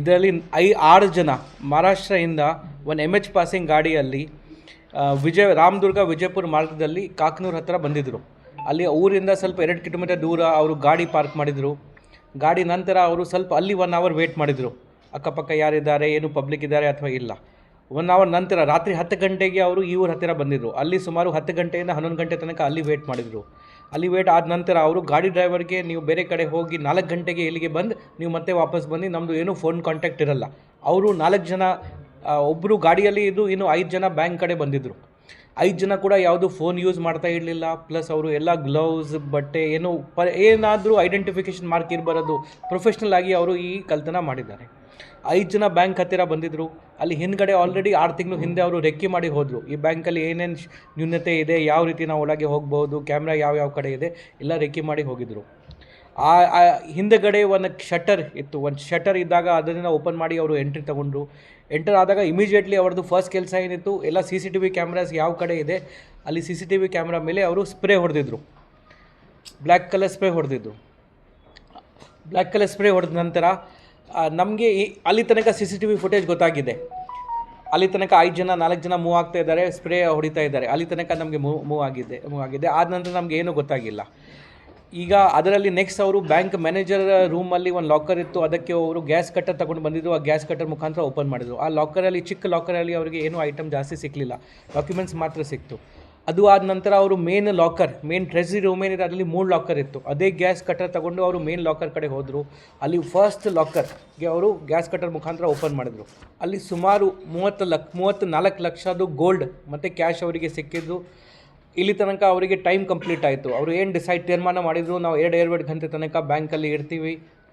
ಇದರಲ್ಲಿ ಐ ಆರು ಜನ ಮಹಾರಾಷ್ಟ್ರದಿಂದ ಒಂದು ಎಂ ಎಚ್ ಪಾಸಿಂಗ್ ಗಾಡಿಯಲ್ಲಿ ವಿಜಯ ರಾಮದುರ್ಗ ವಿಜಯಪುರ ಮಾರ್ಗದಲ್ಲಿ ಕಾಕನೂರು ಹತ್ತಿರ ಬಂದಿದ್ದರು ಅಲ್ಲಿ ಊರಿಂದ ಸ್ವಲ್ಪ ಎರಡು ಕಿಲೋಮೀಟರ್ ದೂರ ಅವರು ಗಾಡಿ ಪಾರ್ಕ್ ಮಾಡಿದರು. ಗಾಡಿ ನಂತರ ಅವರು ಸ್ವಲ್ಪ ಅಲ್ಲಿ ಒನ್ ಅವರ್ ವೇಟ್ ಮಾಡಿದರು. ಅಕ್ಕಪಕ್ಕ ಯಾರಿದ್ದಾರೆ, ಏನು ಪಬ್ಲಿಕ್ ಇದ್ದಾರೆ ಅಥವಾ ಇಲ್ಲ. ಒನ್ ಅವರ್ ನಂತರ ರಾತ್ರಿ ಹತ್ತು ಗಂಟೆಗೆ ಅವರು ಈ ಊರ ಹತ್ತಿರ ಬಂದಿದ್ದರು ಅಲ್ಲಿ ಸುಮಾರು ಹತ್ತು ಗಂಟೆಯಿಂದ ಹನ್ನೊಂದು ಗಂಟೆ ತನಕ ಅಲ್ಲಿ ವೇಟ್ ಮಾಡಿದರು. ಅಲ್ಲಿ ವೇಟ್ ಆದ ನಂತರ ಅವರು ಗಾಡಿ ಡ್ರೈವರ್ಗೆ ನೀವು ಬೇರೆ ಕಡೆ ಹೋಗಿ ನಾಲ್ಕು ಗಂಟೆಗೆ ಇಲ್ಲಿಗೆ ಬಂದು ನೀವು ಮತ್ತೆ ವಾಪಸ್ ಬಂದು ನಮ್ಮದು ಏನೂ ಫೋನ್ ಕಾಂಟ್ಯಾಕ್ಟ್ ಇರಲ್ಲ. ಅವರು ನಾಲ್ಕು ಜನ ಒಬ್ಬರು ಗಾಡಿಯಲ್ಲಿ ಇದ್ದು ಇನ್ನು ಐದು ಜನ ಬ್ಯಾಂಕ್ ಕಡೆ ಬಂದಿದ್ದರು ಐದು ಜನ ಕೂಡ ಯಾವುದು ಫೋನ್ ಯೂಸ್ ಮಾಡ್ತಾ ಇರಲಿಲ್ಲ ಪ್ಲಸ್ ಅವರು ಎಲ್ಲ ಗ್ಲೌಸ್ ಬಟ್ಟೆ, ಏನು ಪ, ಏನಾದರೂ ಐಡೆಂಟಿಫಿಕೇಷನ್ ಮಾರ್ಕ್ ಇರಬಾರದು ಪ್ರೊಫೆಷ್ನಲ್ ಆಗಿ ಅವರು ಈ ಕಲ್ತನ ಮಾಡಿದ್ದಾರೆ. ಐದು ಜನ ಬ್ಯಾಂಕ್ ಹತ್ತಿರ ಬಂದಿದ್ದರು ಅಲ್ಲಿ ಹಿಂದ್ಗಡೆ ಆಲ್ರೆಡಿ ಆರು ತಿಂಗಳು ಹಿಂದೆ ಅವರು ರೆಕ್ಕಿ ಮಾಡಿ ಹೋದರು. ಈ ಬ್ಯಾಂಕಲ್ಲಿ ಏನೇನು ನ್ಯೂನತೆ ಇದೆ, ಯಾವ ರೀತಿ ನಾವು ಒಳಗೆ ಹೋಗ್ಬೋದು ಕ್ಯಾಮ್ರಾ ಯಾವ ಯಾವ ಕಡೆ ಇದೆ, ಎಲ್ಲ ರೆಕ್ಕಿ ಮಾಡಿ ಹೋಗಿದ್ದರು ಆ ಹಿಂದೆಗಡೆ ಒಂದು ಶಟರ್ ಇತ್ತು. ಒಂದು ಶಟರ್ ಇದ್ದಾಗ ಅದನ್ನು ಓಪನ್ ಮಾಡಿ ಅವರು ಎಂಟ್ರಿ ತಗೊಂಡ್ರು. ಎಂಟರ್ ಆದಾಗ ಇಮಿಡಿಯೇಟ್ಲಿ ಅವ್ರದ್ದು ಫಸ್ಟ್ ಕೆಲಸ ಏನಿತ್ತು ಎಲ್ಲ C C T V cameras ಯಾವ ಕಡೆ ಇದೆ, ಅಲ್ಲಿ C C T V camera ಮೇಲೆ ಅವರು ಸ್ಪ್ರೇ ಹೊಡೆದಿದ್ರು. ಬ್ಲ್ಯಾಕ್ ಕಲರ್ ಸ್ಪ್ರೇ ಹೊಡೆದಿದ್ರು. ಬ್ಲ್ಯಾಕ್ ಕಲರ್ ಸ್ಪ್ರೇ ಹೊಡೆದ ನಂತರ ನಮಗೆ ಈ, ಅಲ್ಲಿ ತನಕ C C T V footage ಗೊತ್ತಾಗಿದೆ. ಅಲ್ಲಿ ತನಕ ಐದು ಜನ, ನಾಲ್ಕು ಜನ ಮೂವ್ ಆಗ್ತಾ ಇದ್ದಾರೆ ಸ್ಪ್ರೇ ಹೊಡಿತಾ ಇದ್ದಾರೆ. ಅಲ್ಲಿ ತನಕ ನಮಗೆ ಮೂವ್ ಮೂವ್ ಆಗಿದೆ ಮೂವ್ ಆಗಿದೆ. ಆದ ನಂತರ ನಮಗೆ ಏನೂ ಗೊತ್ತಾಗಿಲ್ಲ. ಈಗ ಅದರಲ್ಲಿ ನೆಕ್ಸ್ಟ್ ಅವರು ಬ್ಯಾಂಕ್ ಮ್ಯಾನೇಜರ್ ರೂಮಲ್ಲಿ ಒಂದು ಲಾಕರ್ ಇತ್ತು, ಅದಕ್ಕೆ ಅವರು ಗ್ಯಾಸ್ ಕಟ್ಟರ್ ತಗೊಂಡು ಬಂದಿದ್ದರು ಆ ಗ್ಯಾಸ್ ಕಟ್ಟರ್ ಮುಖಾಂತರ ಓಪನ್ ಮಾಡಿದ್ರು. ಆ ಲಾಕರಲ್ಲಿ ಚಿಕ್ಕ ಲಾಕರಲ್ಲಿ ಅವರಿಗೆ ಏನೂ ಐಟಮ್ ಜಾಸ್ತಿ ಸಿಕ್ಕಲಿಲ್ಲ ಡಾಕ್ಯುಮೆಂಟ್ಸ್ ಮಾತ್ರ ಸಿಕ್ತು. ಅದು ಆದ ನಂತರ ಅವರು main locker main treasury room ಏನಿದೆ, ಅದರಲ್ಲಿ ಮೂರು ಲಾಕರ್ ಇತ್ತು. ಅದೇ ಗ್ಯಾಸ್ ಕಟ್ಟರ್ ತಗೊಂಡು ಅವರು ಮೇನ್ ಲಾಕರ್ ಕಡೆ ಹೋದರು. ಅಲ್ಲಿ ಫಸ್ಟ್ ಲಾಕರ್ಗೆ ಅವರು ಗ್ಯಾಸ್ ಕಟ್ಟರ್ ಮುಖಾಂತರ ಓಪನ್ ಮಾಡಿದ್ರು. ಅಲ್ಲಿ ಸುಮಾರು ಮೂವತ್ತು ಲಕ್, ಮೂವತ್ತು ನಾಲ್ಕು ಲಕ್ಷದು ಗೋಲ್ಡ್ ಮತ್ತು ಕ್ಯಾಶ್ ಅವರಿಗೆ ಸಿಕ್ಕಿದ್ದು. ಇಲ್ಲಿ ತನಕ ಅವರಿಗೆ ಟೈಮ್ ಕಂಪ್ಲೀಟ್ ಆಯಿತು. ಅವರು ಏನು ಡಿಸೈಡ್ ತೀರ್ಮಾನ ಮಾಡಿದ್ರು, ನಾವು ಎರಡು ಎರಡು ಗಂಟೆ ತನಕ ಬ್ಯಾಂಕಲ್ಲಿ ಇರ್ತೀವಿ.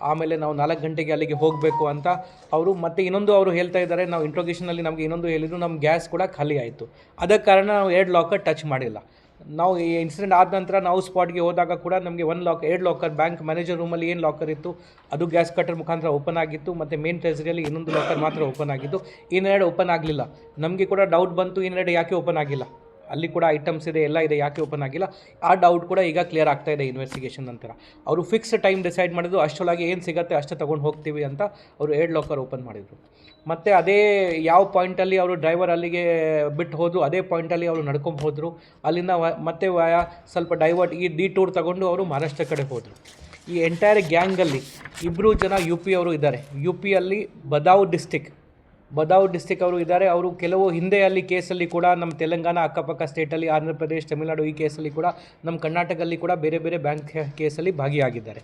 ಆಮೇಲೆ ನಾವು ನಾಲ್ಕು ಗಂಟೆಗೆ ಅಲ್ಲಿಗೆ ಹೋಗಬೇಕು ಅಂತ ಅವರು ಮತ್ತೆ ಇನ್ನೊಂದು ಅವರು ಹೇಳ್ತಾ ಇದ್ದಾರೆ. ನಾವು ಇಂಟ್ರೋಗೇಷನಲ್ಲಿ ನಮಗೆ ಇನ್ನೊಂದು ಹೇಳಿದ್ರು ನಮ್ಮ ಗ್ಯಾಸ್ ಕೂಡ ಖಾಲಿ ಆಯಿತು. ಅದಕ್ಕೆ ಕಾರಣ ನಾವು ಎರಡು ಲಾಕರ್ ಟಚ್ ಮಾಡಿಲ್ಲ. ನಾವು ಈ ಇನ್ಸಿಡೆಂಟ್ ಆದ ನಂತರ ನಾವು ಸ್ಪಾಟ್ಗೆ ಹೋದಾಗ ಕೂಡ ನಮಗೆ ಒನ್ ಲಾಕ್ ಎರಡು ಲಾಕರ್ ಬ್ಯಾಂಕ್ ಮ್ಯಾನೇಜರ್ ರೂಮಲ್ಲಿ ಏನು ಲಾಕರ್ ಇತ್ತು, ಅದು ಗ್ಯಾಸ್ ಕಟ್ಟರ್ ಮುಖಾಂತರ ಓಪನ್ ಆಗಿತ್ತು, ಮತ್ತು ಮೇನ್ ಟ್ರೆಸರಿಯಲ್ಲಿ ಇನ್ನೊಂದು ಲಾಕರ್ ಮಾತ್ರ ಓಪನ್ ಆಗಿತ್ತು. ಇನ್ನೆರಡು ಓಪನ್ ಆಗಲಿಲ್ಲ. ನಮಗೆ ಕೂಡ ಡೌಟ್ ಬಂತು, ಇನ್ನೆರಡು ಯಾಕೆ ಓಪನ್ ಆಗಿಲ್ಲ? ಅಲ್ಲಿ ಕೂಡ ಐಟಮ್ಸ್ ಇದೆ, ಎಲ್ಲ ಇದೆ, ಯಾಕೆ ಓಪನ್ ಆಗಿಲ್ಲ? ಆ ಡೌಟ್ ಕೂಡ ಈಗ ಕ್ಲಿಯರ್ ಆಗ್ತಾ ಇದೆ ಇನ್ವೆಸ್ಟಿಗೇಷನ್ ನಂತರ. ಅವರು ಫಿಕ್ಸ್ ಟೈಮ್ ಡಿಸೈಡ್ ಮಾಡಿದ್ರು ಅಷ್ಟರೊಳಗೆ ಏನು ಸಿಗುತ್ತೆ ಅಷ್ಟು ತೊಗೊಂಡು ಹೋಗ್ತೀವಿ ಅಂತ ಅವರು ಏಡ್ ಲಾಕರ್ ಓಪನ್ ಮಾಡಿದರು. ಮತ್ತು ಅದೇ ಯಾವ ಪಾಯಿಂಟಲ್ಲಿ ಅವರು ಡ್ರೈವರ್ ಅಲ್ಲಿಗೆ ಬಿಟ್ಟು ಹೋದರು, ಅದೇ ಪಾಯಿಂಟಲ್ಲಿ ಅವರು ನಡ್ಕೊಂಡು ಹೋದರು. ಅಲ್ಲಿಂದ ಮತ್ತೆ ಸ್ವಲ್ಪ ಡೈವರ್ಟ್ ಈ ಡಿ ಟೂರ್ ತಗೊಂಡು ಅವರು ಮಹಾರಾಷ್ಟ್ರ ಕಡೆ ಹೋದರು. ಈ ಎಂಟೈರ್ ಗ್ಯಾಂಗಲ್ಲಿ ಇಬ್ಬರು ಜನ ಯು ಪಿ ಅವರು ಇದ್ದಾರೆ. ಯು ಪಿಯಲ್ಲಿ ಬದಾವ್ ಡಿಸ್ಟಿಕ್ ಬದಾವ್ ಡಿಸ್ಟಿಕ್ ಅವರು ಇದ್ದಾರೆ. ಅವರು ಕೆಲವು ಹಿಂದೆ ಅಲ್ಲಿ ಕೇಸಲ್ಲಿ ಕೂಡ ನಮ್ಮ ತೆಲಂಗಾಣ, ಅಕ್ಕಪಕ್ಕ ಸ್ಟೇಟಲ್ಲಿ ಆಂಧ್ರ ಪ್ರದೇಶ್, ತಮಿಳುನಾಡು ಈ ಕೇಸಲ್ಲಿ ಕೂಡ ನಮ್ಮ ಕರ್ನಾಟಕದಲ್ಲಿ ಕೂಡ ಬೇರೆ ಬೇರೆ ಬ್ಯಾಂಕ್ ಕೇಸಲ್ಲಿ ಭಾಗಿಯಾಗಿದ್ದಾರೆ.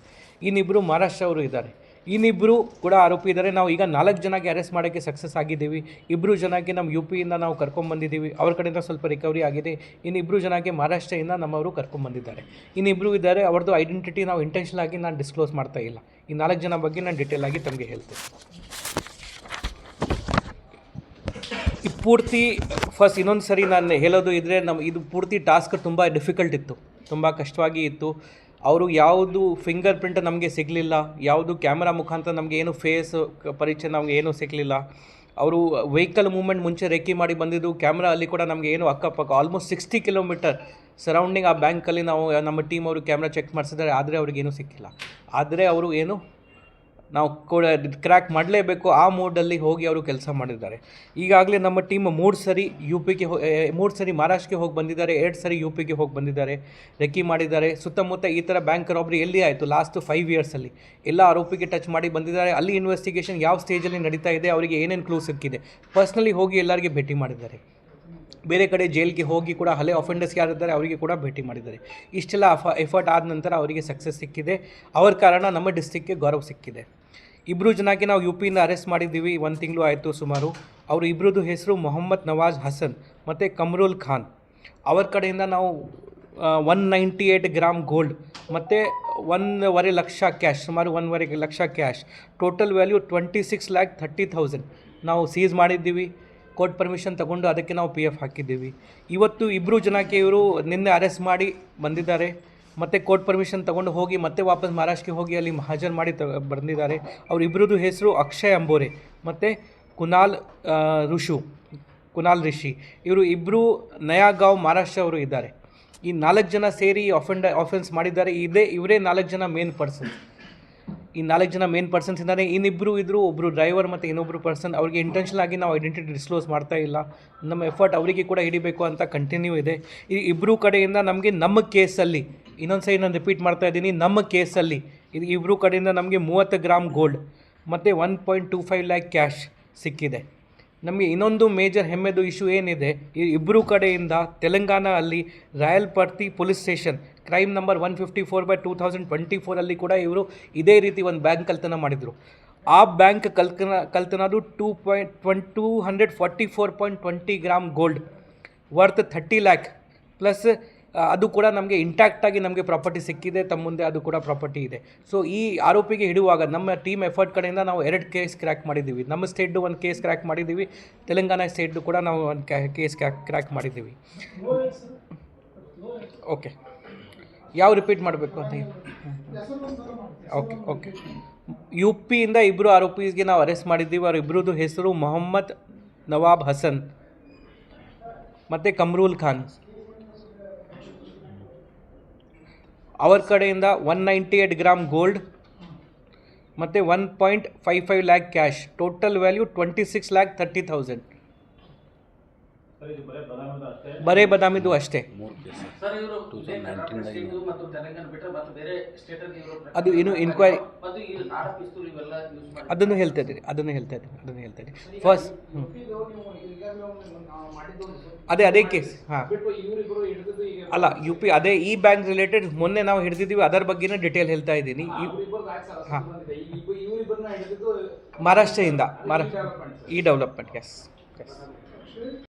ಇನ್ನಿಬ್ಬರು ಮಹಾರಾಷ್ಟ್ರ ಅವರು ಇದ್ದಾರೆ. ಇನ್ನಿಬ್ಬರು ಕೂಡ ಆರೋಪಿ ಇದ್ದಾರೆ. ನಾವು ಈಗ ನಾಲ್ಕು ಜನಕ್ಕೆ ಅರೆಸ್ಟ್ ಮಾಡೋಕ್ಕೆ ಸಕ್ಸಸ್ ಆಗಿದ್ದೀವಿ. ಇಬ್ಬರು ಜನಕ್ಕೆ ನಮ್ಮ ಯು ಪಿಯಿಂದ ನಾವು ಕರ್ಕೊಂಬಂದಿದ್ದೀವಿ ಅವ್ರ ಕಡೆಯಿಂದ ಸ್ವಲ್ಪ ರಿಕವರಿ ಆಗಿದೆ. ಇನ್ನಿಬ್ಬರು ಜನಕ್ಕೆ ಮಹಾರಾಷ್ಟ್ರದಿಂದ ನಮ್ಮವರು ಕರ್ಕೊಂಬಂದಿದ್ದಾರೆ ಇನ್ನಿಬ್ಬರು ಇದ್ದಾರೆ. ಅವ್ರದ್ದು ಐಡೆಂಟಿಟಿ ನಾವು ಇಂಟೆನ್ಷನ್ ಆಗಿ ನಾನು ಡಿಸ್ಕ್ಲೋಸ್ ಮಾಡ್ತಾ ಇಲ್ಲ. ಈ ನಾಲ್ಕು ಜನ ಬಗ್ಗೆ ನಾನು ಡೀಟೇಲ್ ಆಗಿ ತಮಗೆ ಹೇಳ್ತೇನೆ ಈ ಪೂರ್ತಿ ಫಸ್ಟ್ ಇನ್ನೊಂದು ಸರಿ ನಾನು ಹೇಳೋದು ಇದ್ದರೆ ನಮ್ಮ ಇದು ಪೂರ್ತಿ ಟಾಸ್ಕ್ ತುಂಬ ಡಿಫಿಕಲ್ಟ್ ಇತ್ತು. ತುಂಬ ಕಷ್ಟವಾಗಿ ಇತ್ತು. ಅವರು ಯಾವುದು ಫಿಂಗರ್ ಪ್ರಿಂಟ್ ನಮಗೆ ಸಿಗಲಿಲ್ಲ. ಯಾವುದು ಕ್ಯಾಮ್ರಾ ಮುಖಾಂತರ ನಮಗೆ ಏನು ಫೇಸ್ ಪರಿಚಯ ನಮಗೆ ಏನೂ ಸಿಗಲಿಲ್ಲ. ಅವರು ವೆಹಿಕಲ್ ಮೂವ್ಮೆಂಟ್ ಮುಂಚೆ ರೆಕ್ಕಿ ಮಾಡಿ ಬಂದಿದ್ದು ಕ್ಯಾಮ್ರಾ ಅಲ್ಲಿ ಕೂಡ ನಮಗೆ ಏನು ಅಕ್ಕಪಕ್ಕ ಆಲ್ಮೋಸ್ಟ್ ಸಿಕ್ಸ್ಟಿ ಕಿಲೋಮೀಟರ್ ಸರೌಂಡಿಂಗ್ ಆ ಬ್ಯಾಂಕಲ್ಲಿ ನಾವು, ನಮ್ಮ ಟೀಮ್ ಅವರು ಕ್ಯಾಮ್ರಾ ಚೆಕ್ ಮಾಡಿಸಿದ್ದಾರೆ, ಆದರೆ ಅವ್ರಿಗೇನು ಸಿಕ್ಕಿಲ್ಲ. ಆದರೆ ಅವರು ಏನು ನಾವು ಕೂಡ ಕ್ರ್ಯಾಕ್ ಮಾಡಲೇಬೇಕು. ಆ ಮೂಡಲ್ಲಿ ಹೋಗಿ ಅವರು ಕೆಲಸ ಮಾಡಿದ್ದಾರೆ. ಈಗಾಗಲೇ ನಮ್ಮ ಟೀಮ್ ಮೂರು ಸರಿ ಯು ಪಿಗೆ ಮೂರು ಸರಿ ಮಹಾರಾಷ್ಟ್ರಕ್ಕೆ ಹೋಗಿ ಬಂದಿದ್ದಾರೆ. ಎರಡು ಸರಿ ಯು ಪಿಗೆ ಹೋಗಿ ಬಂದಿದ್ದಾರೆ. ರೆಕ್ಕಿ ಮಾಡಿದ್ದಾರೆ. ಸುತ್ತಮುತ್ತ ಈ ಥರ ಬ್ಯಾಂಕ್ ರಾಬ್ರಿ ಎಲ್ಲಿ ಆಯಿತು? ಲಾಸ್ಟ್ ಫೈವ್ ಇಯರ್ಸಲ್ಲಿ ಎಲ್ಲ ಆರೋಪಿಗೆ ಟಚ್ ಮಾಡಿ ಬಂದಿದ್ದಾರೆ. ಅಲ್ಲಿ ಇನ್ವೆಸ್ಟಿಗೇಷನ್ ಯಾವ ಸ್ಟೇಜಲ್ಲಿ ನಡೀತಾ ಇದೆ? ಅವರಿಗೆ ಏನೇನು ಕ್ಲೂ ಸಿಕ್ಕಿದೆ? ಪರ್ಸ್ನಲಿ ಹೋಗಿ ಎಲ್ಲರಿಗೆ ಭೇಟಿ ಮಾಡಿದ್ದಾರೆ. ಬೇರೆ ಕಡೆ ಜೈಲ್ಗೆ ಹೋಗಿ ಕೂಡ ಹಳೆ ಅಫೆಂಡರ್ಸ್ ಯಾರಿದ್ದಾರೆ ಅವರಿಗೆ ಕೂಡ ಭೇಟಿ ಮಾಡಿದ್ದಾರೆ. ಇಷ್ಟೆಲ್ಲ ಅಫ ಎಫರ್ಟ್ ಆದ ನಂತರ ಅವರಿಗೆ ಸಕ್ಸಸ್ ಸಿಕ್ಕಿದೆ. ಅವರ ಕಾರಣ ನಮ್ಮ ಡಿಸ್ಟಿಕ್ಗೆ ಗೌರವ ಸಿಕ್ಕಿದೆ. ಇಬ್ಬರು ಜನಕ್ಕೆ ನಾವು ಯು ಪಿಯಿಂದ ಅರೆಸ್ಟ್ ಮಾಡಿದ್ದೀವಿ. ಒಂದು ತಿಂಗಳು ಆಯಿತು ಸುಮಾರು. ಅವರು ಇಬ್ಬರದ್ದು ಹೆಸರು ಮೊಹಮ್ಮದ್ ನವಾಜ್ ಹಸನ್, ಮತ್ತು ಕಮ್ರುಲ್ ಖಾನ್. ಅವರ ಕಡೆಯಿಂದ ನಾವು one ninety eight gram gold ಮತ್ತು ಒಂದೂವರೆ ಲಕ್ಷ ಕ್ಯಾಶ್ ಸುಮಾರು ಒಂದೂವರೆ lakh cash total value twenty six lakh thirty thousand ನಾವು ಸೀಸ್ ಮಾಡಿದ್ದೀವಿ. ಕೋರ್ಟ್ ಪರ್ಮಿಷನ್ ತಗೊಂಡು ಅದಕ್ಕೆ ನಾವು ಪಿ ಎಫ್ ಹಾಕಿದ್ದೀವಿ. ಇವತ್ತು ಇಬ್ಬರು ಜನಕ್ಕೆ ಇವರು ನಿನ್ನೆ ಅರೆಸ್ಟ್ ಮಾಡಿ ಬಂದಿದ್ದಾರೆ. ಮತ್ತು ಕೋರ್ಟ್ ಪರ್ಮಿಷನ್ ತಗೊಂಡು ಹೋಗಿ ಮತ್ತೆ ವಾಪಸ್ ಮಹಾರಾಷ್ಟ್ರಕ್ಕೆ ಹೋಗಿ ಅಲ್ಲಿ ಹಾಜರು ಮಾಡಿ ತ, ಬಂದಿದ್ದಾರೆ. ಅವರಿಬ್ಬರದ್ದು ಹೆಸರು ಅಕ್ಷಯ್ ಅಂಬೋರೆ, ಮತ್ತು ಕುನಾಲ್ ಋಷು, ಕುನಾಲ್ ರಿಷಿ. ಇವರು ಇಬ್ಬರು ನಯಾಗಾವ್ ಮಹಾರಾಷ್ಟ್ರ ಅವರು ಇದ್ದಾರೆ. ಈ ನಾಲ್ಕು ಜನ ಸೇರಿ ಆಫೆಂಡ್ ಆಫೆನ್ಸ್ ಮಾಡಿದ್ದಾರೆ. ಇದೇ, ಇವರೇ ನಾಲ್ಕು ಜನ ಮೇನ್ ಪರ್ಸನ್ ಈ ನಾಲ್ಕು ಜನ ಮೇನ್ ಪರ್ಸನ್ಸ್ ಇದ್ದಾರೆ ಇನ್ನಿಬ್ಬರು ಇದ್ದರು ಒಬ್ಬರು ಡ್ರೈವರ್ ಮತ್ತು ಇನ್ನೊಬ್ಬರು ಪರ್ಸನ್ ಅವ್ರಿಗೆ ಇಂಟೆನ್ಷನ್ ಆಗಿ ನಾವು ಐಡೆಂಟಿಟಿ ಡಿಸ್ಕ್ಲೋಸ್ ಮಾಡ್ತಾ ಇಲ್ಲ. ನಮ್ಮ ಎಫರ್ಟ್ ಅವರಿಗೆ ಕೂಡ ಹಿಡಿಬೇಕು ಅಂತ ಕಂಟಿನ್ಯೂ ಇದೆ. ಈ ಇಬ್ಬರು ಕಡೆಯಿಂದ ನಮಗೆ ನಮ್ಮ ಕೇಸಲ್ಲಿ ಇನ್ನೊಂದು ಸರಿ ನಾನು ರಿಪೀಟ್ ಮಾಡ್ತಾ ಇದ್ದೀನಿ. ನಮ್ಮ ಕೇಸಲ್ಲಿ ಇದು ಇಬ್ಬರು ಕಡೆಯಿಂದ ನಮಗೆ ಮೂವತ್ತು ಗ್ರಾಮ್ ಗೋಲ್ಡ್ ಮತ್ತು one point two five lakh cash ಸಿಕ್ಕಿದೆ. ನಮಗೆ ಇನ್ನೊಂದು ಮೇಜರ್ ಹೆಮ್ಮೆದು ಇಶ್ಯೂ ಏನಿದೆ, ಈ ಇಬ್ಬರು ಕಡೆಯಿಂದ ತೆಲಂಗಾಣ ಅಲ್ಲಿ Rayaparthi police station crime number one fifty four by two thousand twenty ಫೋರಲ್ಲಿ ಕೂಡ ಇವರು ಇದೇ ರೀತಿ ಒಂದು ಬ್ಯಾಂಕ್ ಕಲ್ತನ ಮಾಡಿದರು. ಆ ಬ್ಯಾಂಕ್ ಕಲ್ತನ, ಕಲ್ತನದು two point twenty two hundred forty four point twenty gram gold worth thirty lakh plus ಅದು ಕೂಡ ನಮಗೆ ಇಂಟ್ಯಾಕ್ಟಾಗಿ ನಮಗೆ ಪ್ರಾಪರ್ಟಿ ಸಿಕ್ಕಿದೆ ತಮ್ಮ ಮುಂದೆ ಅದು ಕೂಡ ಪ್ರಾಪರ್ಟಿ ಇದೆ. ಸೊ ಈ ಆರೋಪಿಗೆ ಹಿಡುವಾಗ ನಮ್ಮ ಟೀಮ್ ಎಫರ್ಟ್ ಕಡೆಯಿಂದ ನಾವು ಎರಡು ಕೇಸ್ ಕ್ರ್ಯಾಕ್ ಮಾಡಿದ್ದೀವಿ. ನಮ್ಮ ಸ್ಟೇಟ್ದು ಒಂದು ಕೇಸ್ ಕ್ರ್ಯಾಕ್ ಮಾಡಿದ್ದೀವಿ. ತೆಲಂಗಾಣ ಸ್ಟೇಟ್ದು ಕೂಡ ನಾವು ಒಂದು ಕೇಸ್ ಕ್ರ್ಯಾಕ್ ಮಾಡಿದ್ದೀವಿ. ಓಕೆ ಯಾವ ರಿಪೀಟ್ ಮಾಡಬೇಕು ಅಂತ ಓಕೆ ಓಕೆ ಯು ಪಿಯಿಂದ ಇಬ್ಬರು ಆರೋಪಿಗೆ ನಾವು ಅರೆಸ್ಟ್ ಮಾಡಿದ್ದೀವಿ. ಅವ್ರ ಇಬ್ಬರದ್ದು ಹೆಸರು ಮೊಹಮ್ಮದ್ ನವಾಬ್ ಹಸನ್. ಮತ್ತು ಕಮ್ರೂಲ್ ಖಾನ್. ಅವರ ಕಡೆಯಿಂದ one ninety eight gram gold ಮತ್ತು one point five five lakh cash total value twenty six lakh thirty thousand ಬರೇ ಬದಾಮಿದು ಅಷ್ಟೇ. ಅದು ಇನ್ನು ಇನ್ಕ್ವೈರಿ ಅದನ್ನು ಹೇಳ್ತಾ ಇದ್ದೀರಿ ಅದನ್ನು ಹೇಳ್ತಾ ಇದ್ದೀನಿ ಅದನ್ನು ಹೇಳ್ತಾ ಇದ್ದೀನಿ. ಫಸ್ಟ್ ಅದೇ ಅದೇ ಕೇಸ್ ಹಾಂ. ಅಲ್ಲ ಯು ಪಿ ಅದೇ ಈ ಬ್ಯಾಂಕ್ ರಿಲೇಟೆಡ್ ಮೊನ್ನೆ ನಾವು ಹಿಡಿದಿದ್ದೀವಿ ಅದರ ಬಗ್ಗೆನೇ ಡಿಟೇಲ್ ಹೇಳ್ತಾ ಇದ್ದೀನಿ. ಹಾಂ ಮಹಾರಾಷ್ಟ್ರದಿಂದ ಮಹಾರಾಷ್ಟ್ರ ಈ ಡೆವಲಪ್ಮೆಂಟ್ ಎಸ್ ಎಸ್